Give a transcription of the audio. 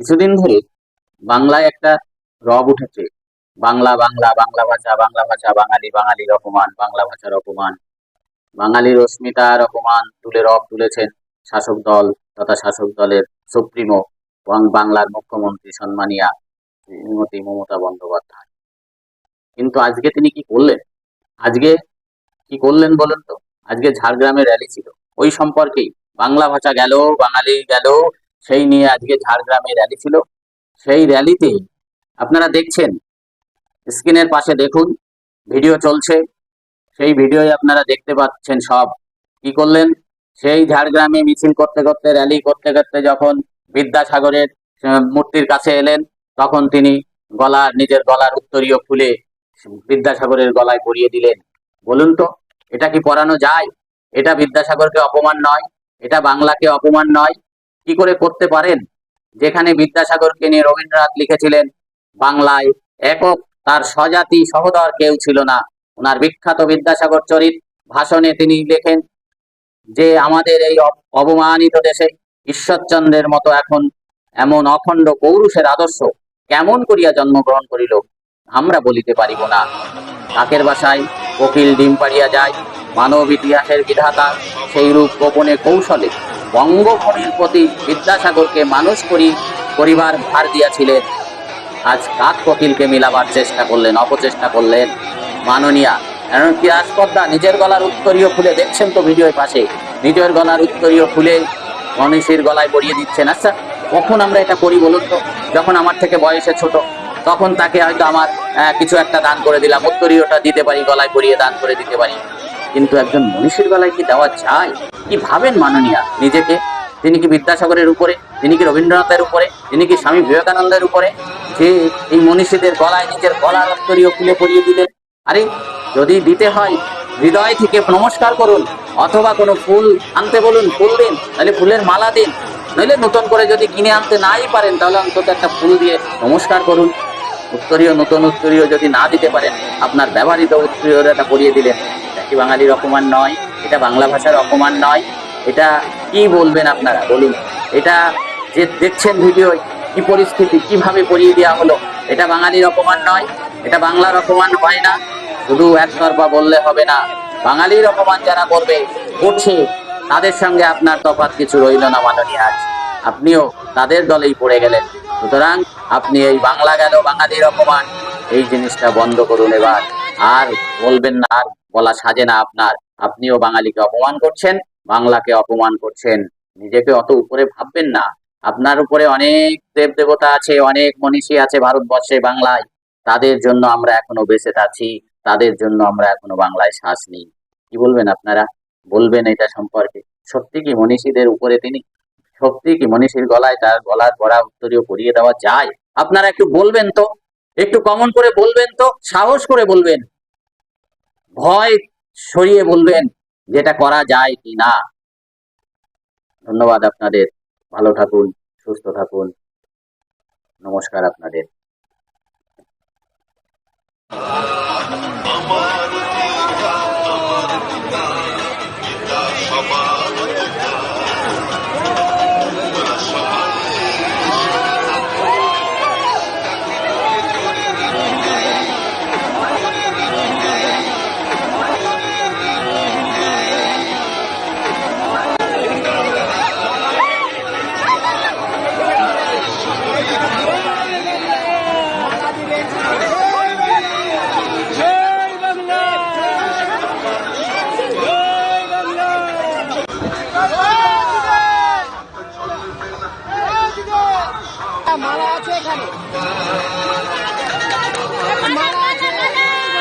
কিছুদিন ধরে বাংলায় একটা রব উঠেছে। বাংলা বাংলা বাংলা ভাষা বাংলা ভাষা, বাঙালি, বাঙালির অপমান, বাংলা ভাষার অপমান। বাঙালির অস্মিতার অপমান তুলে রব তুলেছেন শাসক দল তথা শাসক দলের সুপ্রিমো এবং বাংলার মুখ্যমন্ত্রী সম্মানিয়া শ্রীমতী মমতা বন্দ্যোপাধ্যায়। কিন্তু আজকে তিনি কি করলেন? আজকে কি করলেন বলেন তো? আজকে ঝাড়গ্রামে র্যালি ছিল। ওই সম্পর্কেই বাংলা ভাষা গেল, বাঙালি গেল সেই নিয়ে আজকে ঝাড়গ্রামে র্যালি ছিল। সেই র্যালিতে আপনারা দেখছেন স্ক্রিনের পাশে দেখুন ভিডিও চলছে। সেই ভিডিওই আপনারা দেখতে পাচ্ছেন সব। কি করলেন? সেই ঝাড়গ্রামে মিছিল করতে করতে র্যালি করতে করতে যখন বিদ্যাসাগরের মূর্তির কাছে এলেন, তখন তিনি গলার, নিজের গলার উত্তরীয় খুলে বিদ্যাসাগরের গলায় পরিয়ে দিলেন। বলুন তো, এটা কি পরানো যায়? এটা বিদ্যাসাগরকে অপমান নয়? এটা বাংলাকে অপমান নয়? কি করে করতে পারেন? যেখানে বিদ্যাসাগরকে নিয়ে রবীন্দ্রনাথ লিখেছিলেন, বাংলায় একক তার স্বজাতি সহদর কেউ ছিল না। ওনার বিখ্যাত বিদ্যাসাগর চরিত ভাষণে তিনি লেখেন যে, আমাদের এই অব- অবমানিত দেশে ঈশ্বরচন্দ্রের মতো এখন এমন অখণ্ড পৌরুষের আদর্শ কেমন করিয়া জন্মগ্রহণ করিল? আমরা বলিতে পারিব না। কাকের বাসায় কোকিল ডিম পাড়িয়া যায়, মানব ইতিহাসের বিধাতা সেই রূপ গোপনে কৌশলে বঙ্গভূমির প্রতি বিদ্যাসাগরকে মানুষ করি, করিবার ভার দিয়াছিলেন। আজ কাক কোকিলকে মিলাবার চেষ্টা করলেন, অপচেষ্টা করলেন মাননীয়া। এমনকি রাজপদ্মা নিজের গলার উত্তরীয় খুলে দেখছেন তো ভিডিওর পাশে? নিজের গলার উত্তরীয় খুলে মনীষীর গলায় পরিয়ে দিচ্ছেন। আচ্ছা কখন আমরা এটা করি বলুন তো? যখন আমার থেকে বয়সে ছোট, তখন তাকে হয়তো আমার কিছু একটা দান করে দিলাম, উত্তরীয়টা দিতে পারি, গলায় পরিয়ে দান করে দিতে পারি। কিন্তু একজন মনীষীর গলায় কি দেওয়া যায় কি ভাবেন মাননীয়া? নিজেকে? তিনি কি বিদ্যাসাগরের উপরে? তিনি কি রবীন্দ্রনাথের উপরে? তিনি কি স্বামী বিবেকানন্দের উপরে? যে এই মনীষীদের গলায় নিজের গলার উত্তরীয় খুলে পরিয়ে দিলেন। আরে, যদি দিতে হয়, হৃদয় থেকে নমস্কার করুন, অথবা কোনো ফুল আনতে বলুন, ফুল দিন তাহলে ফুলের মালা দিন। নইলে নতুন করে যদি কিনে আনতে নাই পারেন, তাহলে অন্তত একটা ফুল দিয়ে নমস্কার করুন। উত্তরীয়, নতুন উত্তরীয় যদি না দিতে পারেন, আপনার ব্যবহৃত উত্তরীয়টা পরিয়ে দিলেন। এটা বাঙালির অপমান নয়, এটা বাংলা ভাষার অপমান নয়, এটা কি বলবেন আপনারা, বলুন। এটা যে দেখছেন ভিডিও কি পরিস্থিতি, কীভাবে পরিয়ে দেওয়া হলো, এটা বাঙালির অপমান নয়, এটা বাংলার অপমান হয় না। শুধু একতরফা বললে হবে না, বাঙালির অপমান যারা করবে, করছে, তাদের সঙ্গে আপনার তফাৎ কিছু রইল না মাননীয় আজ। আপনিও তাদের দলেই পড়ে গেলেন। সুতরাং আপনি এই বাংলা গেল, বাঙালির অপমান, এই জিনিসটা বন্ধ করুন এবার। আর বলবেন না আর বলা সাজে না আপনার। আপনিও বাঙালিকে অপমান করছেন, বাংলাকে অপমান করছেন। নিজেকে অত উপরে ভাববেন না। আপনার উপরে অনেক দেব দেবতা আছে, অনেক মনীষী আছে ভারতবর্ষে, বাংলায়। তাদের জন্য আমরা এখনও বেঁচে আছি, তাদের জন্য আমরা এখনও বাংলায় শ্বাস নিই। কি বলবেন আপনারা? বলবেন এটা সম্পর্কে। সত্যি কি মনীষীদের উপরে তিনি, সত্যি কি মনীষীর গলায় তার গলার পরা উত্তরীয় পরিয়ে দেওয়া যায়? আপনারা একটু বলবেন তো। একটু কমন করে বলবেন তো, সাহস করে বলবেন। ভয় সরিয়ে বলবেন যেটা করা যায় কি না। ধন্যবাদ আপনাদের। ভালো থাকুন, সুস্থ থাকুন। নমস্কার আপনাদের। জয় মালা আছে এখানে মালা